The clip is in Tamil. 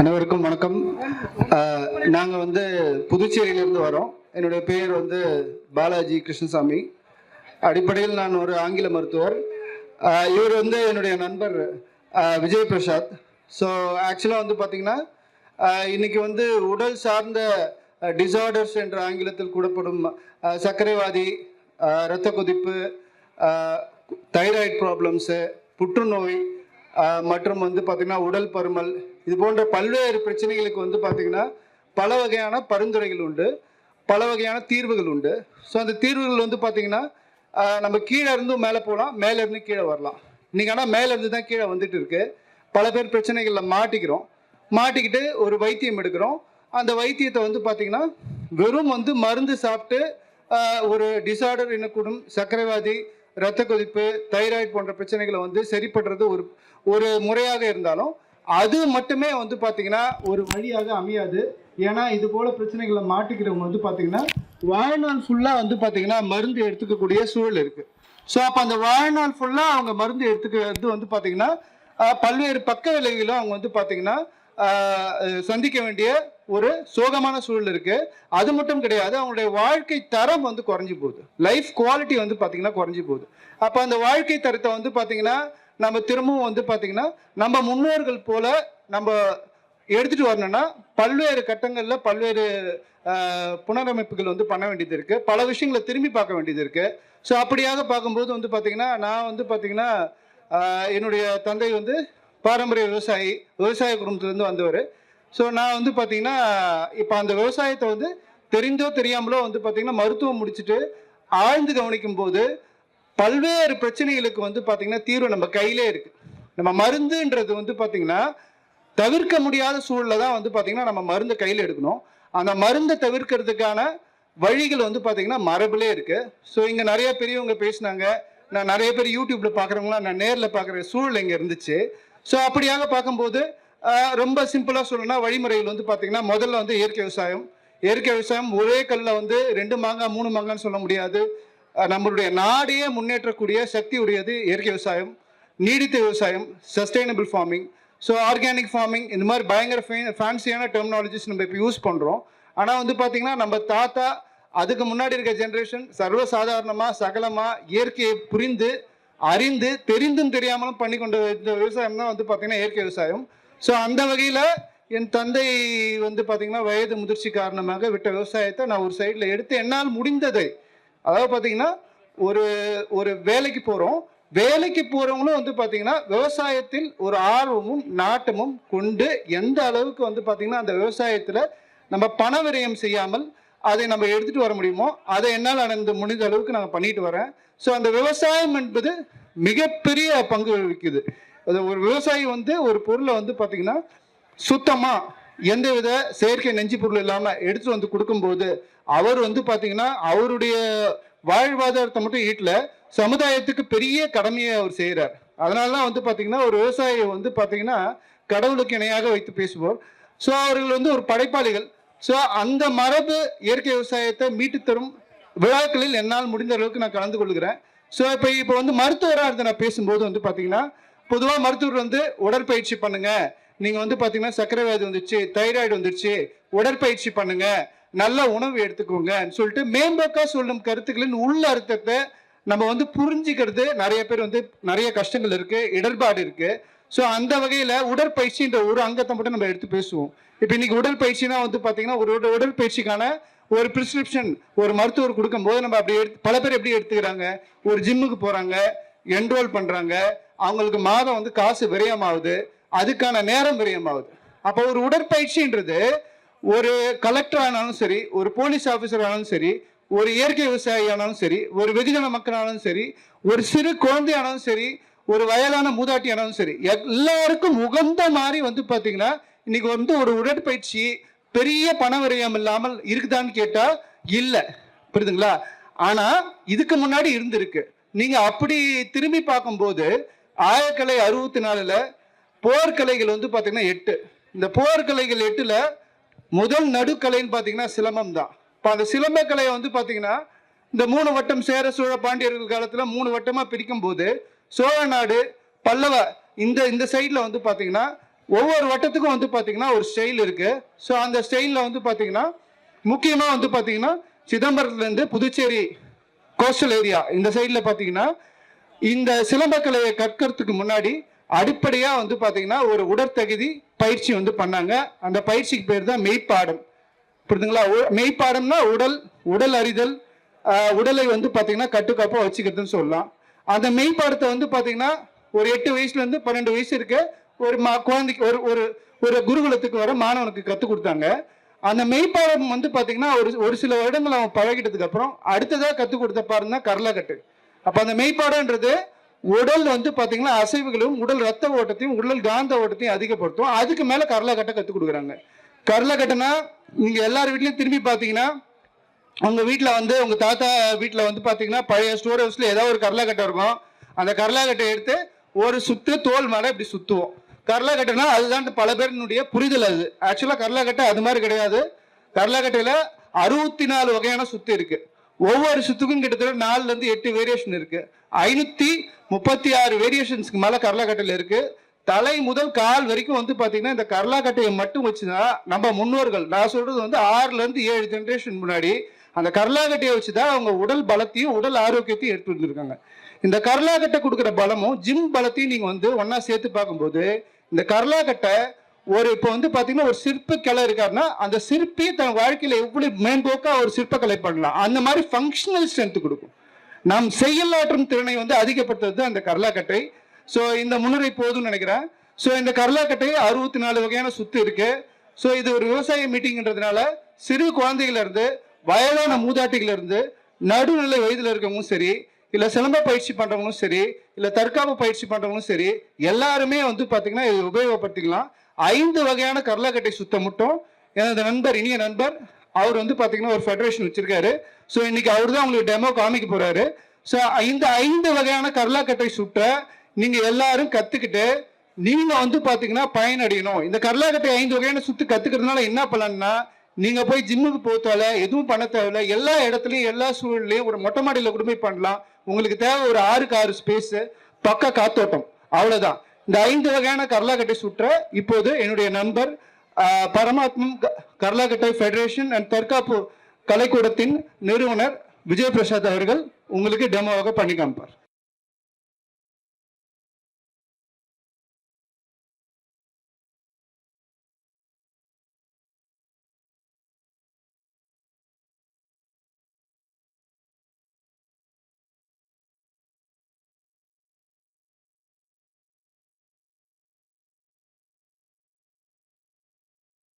அனைவருக்கும் வணக்கம். நாங்கள் வந்து புதுச்சேரியிலேருந்து வரோம். என்னுடைய பெயர் வந்து பாலாஜி கிருஷ்ணசாமி. அடிப்படையில் நான் ஒரு ஆங்கில மருத்துவர். இவர் வந்து என்னுடைய நண்பர் விஜய் பிரசாத். ஸோ ஆக்சுவலாக வந்து பார்த்தீங்கன்னா இன்றைக்கி இன்னைக்கு வந்து உடல் சார்ந்த டிசார்டர்ஸ் என்ற ஆங்கிலத்தில் கூடப்படும் சர்க்கரைவாதி இரத்த கொதிப்பு தைராய்டு ப்ராப்ளம்ஸு புற்றுநோய் மற்றும் வந்து பார்த்திங்கன்னா உடல் பருமல் இது போன்ற பல்வேறு பிரச்சனைகளுக்கு வந்து பார்த்திங்கன்னா பல வகையான பரிந்துரைகள் உண்டு பல வகையான தீர்வுகள் உண்டு. ஸோ அந்த தீர்வுகள் வந்து பார்த்திங்கன்னா நம்ம கீழே இருந்தும் மேலே போகலாம் மேலே இருந்து கீழே வரலாம். இன்றைக்கி ஆனால் மேலே இருந்து தான் கீழே வந்துட்டு இருக்கு. பல பேர் பிரச்சனைகளில் மாட்டிக்கிறோம். மாட்டிக்கிட்டு ஒரு வைத்தியம் எடுக்கிறோம். அந்த வைத்தியத்தை வந்து பார்த்திங்கன்னா வெறும் வந்து மருந்து சாப்பிட்டு ஒரு டிசார்டர் எனக்கூடும் சர்க்கரைவாதி இரத்த கொதிப்பு தைராய்டு போன்ற பிரச்சனைகளை வந்து சரிப்படுறது ஒரு ஒரு முறையாக இருந்தாலும் அது மட்டுமே வந்து பார்த்தீங்கன்னா ஒரு வழியாக அமையாது. ஏன்னா இது போல பிரச்சனைகளை மாட்டிக்கிறவங்க வந்து பார்த்தீங்கன்னா வாழ்நாள் ஃபுல்லாக வந்து பார்த்தீங்கன்னா மருந்து எடுத்துக்கக்கூடிய சூழல் இருக்கு. ஸோ அப்போ அந்த வாழ்நாள் ஃபுல்லாக அவங்க மருந்து எடுத்துக்கிறது வந்து பார்த்தீங்கன்னா பல்வேறு பக்க விளைவுகளும் அவங்க வந்து பார்த்தீங்கன்னா சந்திக்க வேண்டிய ஒரு சோகமான சூழல் இருக்கு. அது மட்டும் கிடையாது அவங்களுடைய வாழ்க்கை தரம் வந்து குறைஞ்சி போகுது. லைஃப் குவாலிட்டி வந்து பார்த்தீங்கன்னா குறைஞ்சி போகுது. அப்போ அந்த வாழ்க்கை தரத்தை வந்து பார்த்தீங்கன்னா நம்ம திரும்பவும் வந்து பார்த்தீங்கன்னா நம்ம முன்னோர்கள் போல நம்ம எடுத்துட்டு வரணும்னா பல்வேறு கட்டங்களில் பல்வேறு புனரமைப்புகள் வந்து பண்ண வேண்டியது இருக்குது பல விஷயங்களை திரும்பி பார்க்க வேண்டியது இருக்குது ஸோ அப்படியாக பார்க்கும்போது வந்து பார்த்தீங்கன்னா நான் வந்து பார்த்தீங்கன்னா என்னுடைய தந்தை வந்து பாரம்பரிய விவசாயி விவசாய குடும்பத்துலேருந்து வந்தவர். ஸோ நான் வந்து பார்த்தீங்கன்னா இப்போ அந்த விவசாயத்தை வந்து தெரிந்தோ தெரியாமலோ வந்து பார்த்தீங்கன்னா மருத்துவம் முடிச்சுட்டு ஆழ்ந்து கவனிக்கும் போது பல்வேறு பிரச்சனைகளுக்கு வந்து பார்த்தீங்கன்னா தீர்வு நம்ம கையிலே இருக்கு. நம்ம மருந்துன்றது வந்து பார்த்தீங்கன்னா தவிர்க்க முடியாத சூழலில் தான் வந்து பார்த்தீங்கன்னா நம்ம மருந்தை கையில் எடுக்கணும். அந்த மருந்தை தவிர்க்கிறதுக்கான வழிகள் வந்து பார்த்தீங்கன்னா மரபுலே இருக்கு. ஸோ இங்கே நிறைய பெரியவங்க பேசினாங்க. நான் நிறைய பேர் யூடியூப்ல பார்க்குறவங்களாம் நான் நேரில் பார்க்குற சூழல் இங்கே இருந்துச்சு. ஸோ அப்படியாக பார்க்கும்போது ரொம்ப சிம்பிளாக சொல்லணும்னா வழிமுறைகள் வந்து பார்த்தீங்கன்னா முதல்ல வந்து இயற்கை விவசாயம். இயற்கை விவசாயம் ஒரே கல்ல வந்து ரெண்டு மாங்காய் மூணு மாங்கான்னு சொல்ல முடியாது. நம்மளுடைய நாடையே முன்னேற்றக்கூடிய சக்தி உடையது இயற்கை விவசாயம் நீடித்த விவசாயம் sustainable farming so organic farming இந்த மாதிரி பயங்கர ஃபேன்சியான டெர்மினாலஜிஸ் நம்ம இப்போ யூஸ் பண்ணுறோம் ஆனால் வந்து பார்த்தீங்கன்னா நம்ம தாத்தா அதுக்கு முன்னாடி இருக்க ஜென்ரேஷன் சர்வசாதாரணமாக சகலமாக இயற்கையை புரிந்து அறிந்து தெரிந்தும் தெரியாமலும் பண்ணி கொண்ட இந்த விவசாயம் தான் வந்து பார்த்தீங்கன்னா இயற்கை விவசாயம். ஸோ அந்த வகையில் என் தந்தை வந்து பார்த்தீங்கன்னா வயது முதிர்ச்சி காரணமாக விட்ட விவசாயத்தை நான் ஒரு சைடில் எடுத்து என்னால் முடிந்ததை அதாவது பார்த்தீங்கன்னா ஒரு ஒரு வேலைக்கு போகிறோம் வேலைக்கு போகிறவங்களும் வந்து பார்த்தீங்கன்னா விவசாயத்தில் ஒரு ஆர்வமும் நாட்டமும் கொண்டு எந்த அளவுக்கு வந்து பார்த்தீங்கன்னா அந்த விவசாயத்தில் நம்ம பண விரயம் செய்யாமல் அதை நம்ம எடுத்துட்டு வர முடியுமோ அதை என்னால் அந்த முடிந்த அளவுக்கு நாங்கள் பண்ணிட்டு வரேன் ஸோ அந்த விவசாயம் என்பது மிகப்பெரிய பங்கு வகிக்குது. அது ஒரு விவசாயி வந்து ஒரு பொருளை வந்து பார்த்தீங்கன்னா சுத்தமாக எந்தவித செயற்கை நெஞ்சு பொருள் இல்லாம எடுத்து வந்து கொடுக்கும்போது அவர் வந்து பாத்தீங்கன்னா அவருடைய வாழ்வாதாரத்தை மட்டும் ஈட்டல சமுதாயத்துக்கு பெரிய கடமையை அவர் செய்கிறார் அதனால வந்து பாத்தீங்கன்னா ஒரு விவசாயியை வந்து பாத்தீங்கன்னா கடவுளுக்கு இணையாக வைத்து பேசுவோர் ஸோ அவர்கள் வந்து ஒரு படைப்பாளிகள். ஸோ அந்த மரபு இயற்கை விவசாயத்தை மீட்டு தரும் விழாக்களில் என்னால் முடிந்த அளவுக்கு நான் கலந்து கொள்கிறேன். ஸோ இப்போ இப்போ வந்து மருத்துவராக இருந்து நான் பேசும்போது வந்து பார்த்தீங்கன்னா பொதுவாக மருத்துவர் வந்து உடற்பயிற்சி பண்ணுங்க நீங்கள் வந்து பார்த்தீங்கன்னா சக்கரை வியாதி வந்துருச்சு தைராய்டு வந்துருச்சு உடற்பயிற்சி பண்ணுங்க நல்ல உணவு எடுத்துக்கோங்கன்னு சொல்லிட்டு மேம்போக்கா சொல்லும் கருத்துக்களின் உள்ள அர்த்தத்தை நம்ம வந்து புரிஞ்சுக்கிறது நிறைய பேர் வந்து நிறைய கஷ்டங்கள் இருக்கு இடர்பாடு இருக்கு. ஸோ அந்த வகையில் உடற்பயிற்சின்ற ஒரு அங்கத்தை மட்டும் நம்ம எடுத்து பேசுவோம். இப்போ இன்னைக்கு உடற்பயிற்சினா வந்து பார்த்தீங்கன்னா ஒரு உடற்பயிற்சிக்கான ஒரு பிரிஸ்கிரிப்ஷன் ஒரு மருத்துவர் கொடுக்கும்போது நம்ம அப்படி எடுத்து பல பேர் எப்படி எடுத்துக்கிறாங்க? ஒரு ஜிம்முக்கு போகிறாங்க என்ரோல் பண்ணுறாங்க அவங்களுக்கு மாதம் வந்து காசு விரயமாகுது. அதுக்கான நேரம் விரயமாகுது அப்போ ஒரு உடற்பயிற்சின்றது ஒரு கலெக்டர் ஆனாலும் சரி ஒரு போலீஸ் ஆஃபீஸர் ஆனாலும் சரி ஒரு இயற்கை விவசாயி ஆனாலும் சரி ஒரு வெகுஜன மக்களானாலும் சரி ஒரு சிறு குழந்தையானாலும் சரி ஒரு வயலான மூதாட்டி ஆனாலும் சரி எல்லாருக்கும் உகந்த மாதிரி வந்து பார்த்தீங்கன்னா இன்னைக்கு வந்து ஒரு உடற்பயிற்சி பெரிய பண விரயம் இல்லாமல் இருக்குதான்னு கேட்டால் இல்லை. புரியுதுங்களா? ஆனால் இதுக்கு முன்னாடி இருந்திருக்கு. நீங்கள் அப்படி திரும்பி பார்க்கும்போது ஆயக்கலை அறுபத்தி நாலில் போர்க்கலைகள் வந்து பார்த்தீங்கன்னா எட்டு. இந்த போர்க்கலைகள் எட்டுல முதல் நடுக்கலைன்னு பார்த்தீங்கன்னா சிலம்பம் தான். இப்போ அந்த சிலம்பக்கலையை வந்து பார்த்தீங்கன்னா இந்த மூணு வட்டம் சேர சோழ பாண்டியர்கள் காலத்தில் மூணு வட்டமாக பிரிக்கும் போது சோழ நாடு பல்லவ இந்த இந்த சைடில் வந்து பார்த்தீங்கன்னா ஒவ்வொரு வட்டத்துக்கும் வந்து பார்த்தீங்கன்னா ஒரு ஸ்டைல் இருக்கு. ஸோ அந்த ஸ்டைலில் வந்து பார்த்தீங்கன்னா முக்கியமாக வந்து பார்த்தீங்கன்னா சிதம்பரத்துலேருந்து புதுச்சேரி கோஸ்டல் ஏரியா இந்த சைடில் பார்த்தீங்கன்னா இந்த சிலம்பக்கலையை கற்கிறதுக்கு முன்னாடி அடிப்படையாக வந்து பார்த்தீங்கன்னா ஒரு உடற்தகுதி பயிற்சி வந்து பண்ணாங்க. அந்த பயிற்சிக்கு பேர் தான் மெய்ப்பாடம். புரியுதுங்களா மெய்ப்பாடம்னா உடல் உடல் அறிதல் உடலை வந்து பார்த்தீங்கன்னா கட்டுக்காப்பாக வச்சுக்கிறதுன்னு சொல்லலாம். அந்த மெய்ப்பாடத்தை வந்து பார்த்தீங்கன்னா ஒரு எட்டு வயசுலேருந்து பன்னெண்டு வயசு இருக்க ஒரு மா குழந்தைக்கு ஒரு ஒரு ஒரு குருகுலத்துக்கு வர மாணவனுக்கு கற்றுக் கொடுத்தாங்க. அந்த மெய்ப்பாடம் வந்து பார்த்தீங்கன்னா ஒரு ஒரு சில வருடங்கள் அவன் பழகிட்டதுக்கு அப்புறம் அடுத்ததாக கற்றுக் கொடுத்த பாருங்க தான் கரலாக்கட்டு அப்போ அந்த மெய்ப்பாடன்றது உடல் வந்து பார்த்தீங்கன்னா அசைவுகளும் உடல் ரத்த ஓட்டத்தையும் உடல் காந்த ஓட்டத்தையும் அதிகப்படுத்தும். அதுக்கு மேலே கரலாக்கட்டை கற்றுக் கொடுக்குறாங்க. கரலாக்கட்டைனா நீங்கள் எல்லார் வீட்லையும் திரும்பி பார்த்தீங்கன்னா உங்கள் வீட்டில் வந்து உங்கள் தாத்தா வீட்டில் வந்து பார்த்தீங்கன்னா பழைய ஸ்டோர் ஹவுஸில் ஏதாவது ஒரு கரலாக்கட்டை இருக்கும். அந்த கரலாக்கட்டை எடுத்து ஒரு சுத்து தோல் மேலே இப்படி சுற்றுவோம் கரலாக்கட்டைனா அதுதான் பல பேரினுடைய புரிதல் அது. ஆக்சுவலாக கரலாக்கட்டை அது மாதிரி கிடையாது. கரலாக்கட்டையில அறுபத்தி நாலு வகையான சுத்து இருக்குது ஒவ்வொரு சுத்துக்கும் கிட்டத்தட்ட நாலுலேருந்து எட்டு வேரியேஷன் இருக்குது ஐநூற்றி முப்பத்தி ஆறு வேரியேஷன்ஸ்க்கு மேலே கரலாக்கட்டையில் இருக்குது தலை முதல் கால் வரைக்கும் வந்து பார்த்தீங்கன்னா இந்த கரலாக்கட்டையை மட்டும் வச்சுதான் நம்ம முன்னோர்கள் நான் சொல்கிறது வந்து ஆறுலேருந்து ஏழு ஜென்ரேஷன் முன்னாடி அந்த கரலாக்கட்டையை வச்சுதான் அவங்க உடல் பலத்தையும் உடல் ஆரோக்கியத்தையும் எடுத்து வந்திருக்காங்க. இந்த கரலாக்கட்டை கொடுக்குற பலமும் ஜிம் பலத்தையும் நீங்கள் வந்து ஒன்றா சேர்த்து பார்க்கும்போது இந்த கரலாக்கட்டை ஒரு இப்போ வந்து பார்த்தீங்கன்னா ஒரு சிற்ப கலை இருக்காருன்னா அந்த சிற்பி தன் வாழ்க்கையில் எப்படி மேம்போக்காக ஒரு சிற்பக்கலை பண்ணலாம். அந்த மாதிரி ஃபங்க்ஷனல் ஸ்ட்ரென்த் கொடுக்கும். நாம் செயலாற்றும் திறனை வந்து அதிகப்படுத்துறது அந்த கரலாக்கட்டை. ஸோ இந்த முன்னுரை போதும்னு நினைக்கிறேன். ஸோ இந்த கரலாக்கட்டை அறுபத்தி நாலு வகையான சுத்து இருக்கு. ஸோ இது ஒரு விவசாய மீட்டிங்ன்றதுனால சிறு குழந்தைகள இருந்து வயதான மூதாட்டிகள இருந்து நடுநிலை வயதுல இருக்கவங்களும் சரி இல்ல சிலம்ப பயிற்சி பண்றவங்களும் சரி இல்ல தற்காப்பு பயிற்சி பண்றவங்களும் சரி எல்லாருமே வந்து பாத்தீங்கன்னா இது உபயோகப்படுத்திக்கலாம். ஐந்து வகையான கரலாக்கட்டை சுத்தம் மட்டும். எனது நண்பர் இனிய நண்பர் அவர் வந்து பாத்தீங்கன்னா ஒரு ஃபெடரேஷன் வச்சிருக்காரு. ஸோ இன்னைக்கு அவர் தான் உங்களுக்கு டெமோ காமிக்க போறாரு. ஸோ இந்த ஐந்து வகையான கர்லாக்கட்டை சுட்ட நீங்க எல்லாரும் கத்துக்கிட்டு நீங்க வந்து பாத்தீங்கன்னா பயனடையணும். இந்த கரலாக்கட்டை ஐந்து வகையான சுத்து கத்துக்கிறதுனால என்ன பலன்னா நீங்க போய் ஜிம்முக்கு போத்தால எதுவும் பண்ண தேவையில்ல எல்லா இடத்துலயும் எல்லா சூழல்லையும் ஒரு மொட்டை மாடியில் கூட போய் பண்ணலாம். உங்களுக்கு தேவை ஒரு ஆறுக்கு ஆறு ஸ்பேஸ் பக்க காத்தோட்டம். அவ்வளவுதான். இந்த ஐந்து வகையான கர்லாக்கட்டை சுற்ற இப்போது என்னுடைய நண்பர் பரமாத்மம் க- ஃபெடரேஷன் அண்ட் தற்காப்பு கலைக்கூடத்தின் நிறுவனர் விஜய் பிரசாத் அவர்கள் உங்களுக்கு டெமோவாக பண்ணி காமிப்பார்.